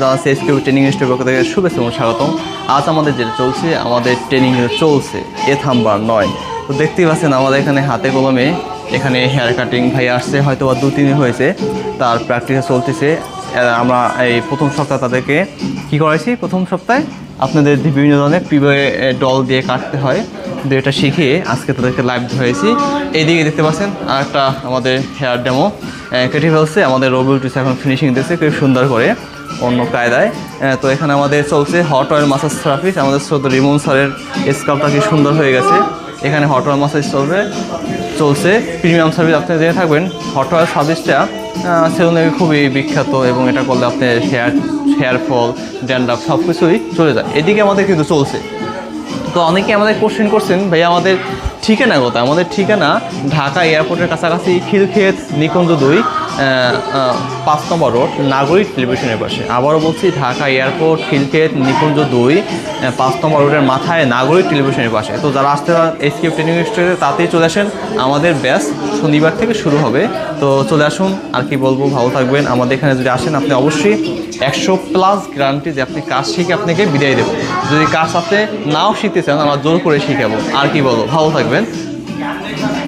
জানাচ্ছি SQ training institute পক্ষ থেকে শুভেচ্ছা এবং স্বাগতম। আজ আমাদের যেটা চলছে, আমাদের ট্রেনিং চলছে, এ থাম্বার নয়। তো দেখতেই পাচ্ছেন আমাদের এখানে হাতে কলমে এখানে হেয়ার কাটিং ভাই আসছে হয়তো বা দু তিন হয়েছে। তার প্র্যাকটিস চলতেছে। আমরা এই প্রথম সপ্তাহ তাদেরকে কি করাইছি? প্রথম সপ্তাহে আপনাদের বিভিন্ন ধরনের পিবে ডল দিয়ে কাটতে হয় কিন্তু এটা শিখিয়ে আজকে তাদেরকে লাইভ ধরেছি এইদিকে দেখতে পাচ্ছেন আর একটা আমাদের হেয়ার ডেমো কেটে ফেলছে। আমাদের রবিউল টিস এখন ফিনিশিং দিচ্ছে খুব সুন্দর করে অন্য কায়দায়। তো এখানে আমাদের চলছে হট অয়েল মাসাজ থেরাপিস আমাদের শ্রদ্ধ রিমন স্যারের স্কাল্পটা কি সুন্দর হয়ে গেছে। এখানে হট অয়েল মাসাজ চলবে, চলছে। প্রিমিয়াম সার্ভিস আপনি জেনে থাকবেন। হট অয়েল সার্ভিসটা সেলুনে খুবই বিখ্যাত এবং এটা করলে আপনি হেয়ার হেয়ার ফল ড্যান্ডাপ সব কিছুই চলে যায়। এদিকে আমাদের কিন্তু চলছে। তো অনেকে আমাদের কোশ্চেন করছেন ভাই আমাদের ঠিকানা কোথায়? আমাদের ঠিকানা ঢাকা এয়ারপোর্টের কাছাকাছি খিলক্ষেত নিকুঞ্জ দুই। পাঁচ নম্বর রোড, নাগরিক টেলিভিশনের পাশে। আবারও বলছি, ঢাকা এয়ারপোর্ট, খিলক্ষেত, নিকুঞ্জ দুই পাঁচ নম্বর রোডের মাথায় নাগরিক টেলিভিশনের পাশে। তো যারা আসতে এসকিউ ট্রেনিং ইনস্টিটিউটে তাতেই চলে আসেন। আমাদের ব্যাস শনিবার থেকে শুরু হবে। তো চলে আসুন, আর কি বলব, ভালো থাকবেন। আমাদের এখানে যদি আসেন, আপনি অবশ্যই একশো প্লাস গ্যারান্টি যে আপনি কাজ শিখে আপনাকে বিদায় দেবো। যদি কাজ আপনি নাও শিখতে চান, আমরা জোর করে শিখাবো। আর কি বলব, ভালো থাকবেন।